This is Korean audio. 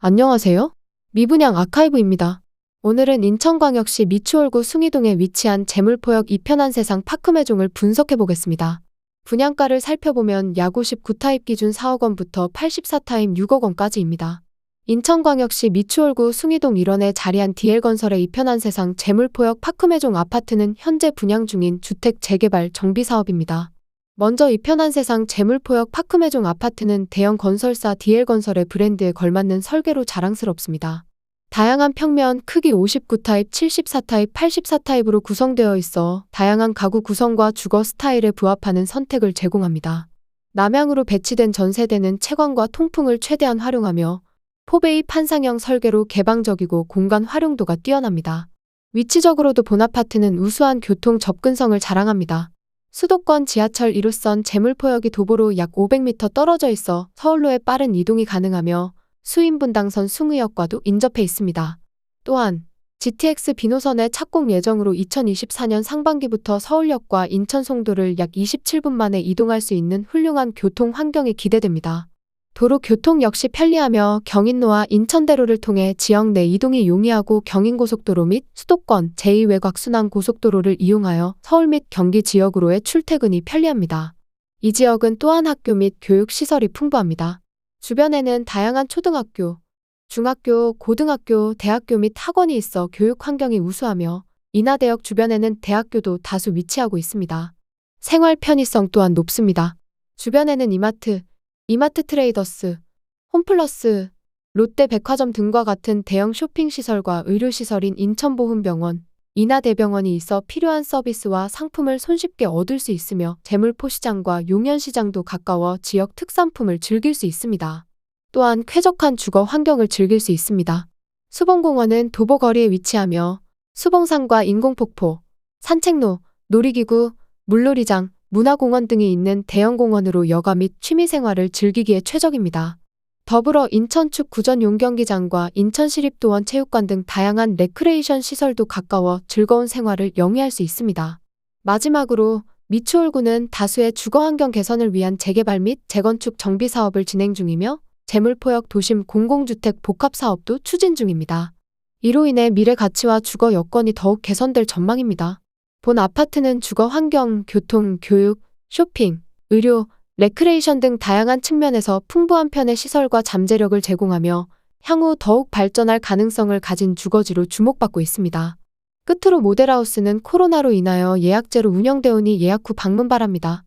안녕하세요. 미분양 아카이브입니다. 오늘은 인천광역시 미추홀구 숭이동에 위치한 재물포역 이편한 세상 파크매종을 분석해 보겠습니다. 분양가를 살펴보면 약 59타입 기준 4억 원부터 84타입 6억 원까지입니다. 인천광역시 미추홀구 숭이동 1원에 자리한 DL건설의 이편한 세상 재물포역 파크매종 아파트는 현재 분양 중인 주택 재개발 정비 사업입니다. 먼저 이 편한 세상 재물포역 파크매종 아파트는 대형 건설사 DL건설의 브랜드에 걸맞는 설계로 자랑스럽습니다. 다양한 평면 크기 59타입, 74타입, 84타입으로 구성되어 있어 다양한 가구 구성과 주거 스타일에 부합하는 선택을 제공합니다. 남향으로 배치된 전세대는 채광과 통풍을 최대한 활용하며 포베이 판상형 설계로 개방적이고 공간 활용도가 뛰어납니다. 위치적으로도 본 아파트는 우수한 교통 접근성을 자랑합니다. 수도권 지하철 1호선 재물포역이 도보로 약 500m 떨어져 있어 서울로의 빠른 이동이 가능하며 수인분당선 숭의역과도 인접해 있습니다. 또한 GTX 비노선의 착공 예정으로 2024년 상반기부터 서울역과 인천 송도를 약 27분 만에 이동할 수 있는 훌륭한 교통 환경이 기대됩니다. 도로 교통 역시 편리하며 경인로와 인천대로를 통해 지역 내 이동이 용이하고 경인고속도로 및 수도권 제2외곽순환 고속도로를 이용하여 서울 및 경기 지역으로의 출퇴근이 편리합니다. 이 지역은 또한 학교 및 교육시설이 풍부합니다. 주변에는 다양한 초등학교, 중학교, 고등학교, 대학교 및 학원이 있어 교육 환경이 우수하며 인하대역 주변에는 대학교도 다수 위치하고 있습니다. 생활 편의성 또한 높습니다. 주변에는 이마트, 이마트 트레이더스, 홈플러스, 롯데 백화점 등과 같은 대형 쇼핑 시설과 의료 시설인 인천보훈병원, 인하대병원이 있어 필요한 서비스와 상품을 손쉽게 얻을 수 있으며 재물포시장과 용현시장도 가까워 지역 특산품을 즐길 수 있습니다. 또한 쾌적한 주거 환경을 즐길 수 있습니다. 수봉공원은 도보거리에 위치하며 수봉산과 인공폭포, 산책로, 놀이기구, 물놀이장, 문화공원 등이 있는 대형 공원으로 여가 및 취미생활을 즐기기에 최적입니다. 더불어 인천축 구전 용경기장과 인천시립도원 체육관 등 다양한 레크레이션 시설도 가까워 즐거운 생활을 영위할 수 있습니다. 마지막으로 미추홀구는 다수의 주거 환경 개선을 위한 재개발 및 재건축 정비 사업을 진행 중이며 재물포역 도심 공공주택 복합 사업도 추진 중입니다. 이로 인해 미래 가치와 주거 여건이 더욱 개선될 전망입니다. 본 아파트는 주거 환경, 교통, 교육, 쇼핑, 의료, 레크레이션 등 다양한 측면에서 풍부한 편의 시설과 잠재력을 제공하며 향후 더욱 발전할 가능성을 가진 주거지로 주목받고 있습니다. 끝으로 모델하우스는 코로나로 인하여 예약제로 운영되오니 예약 후 방문 바랍니다.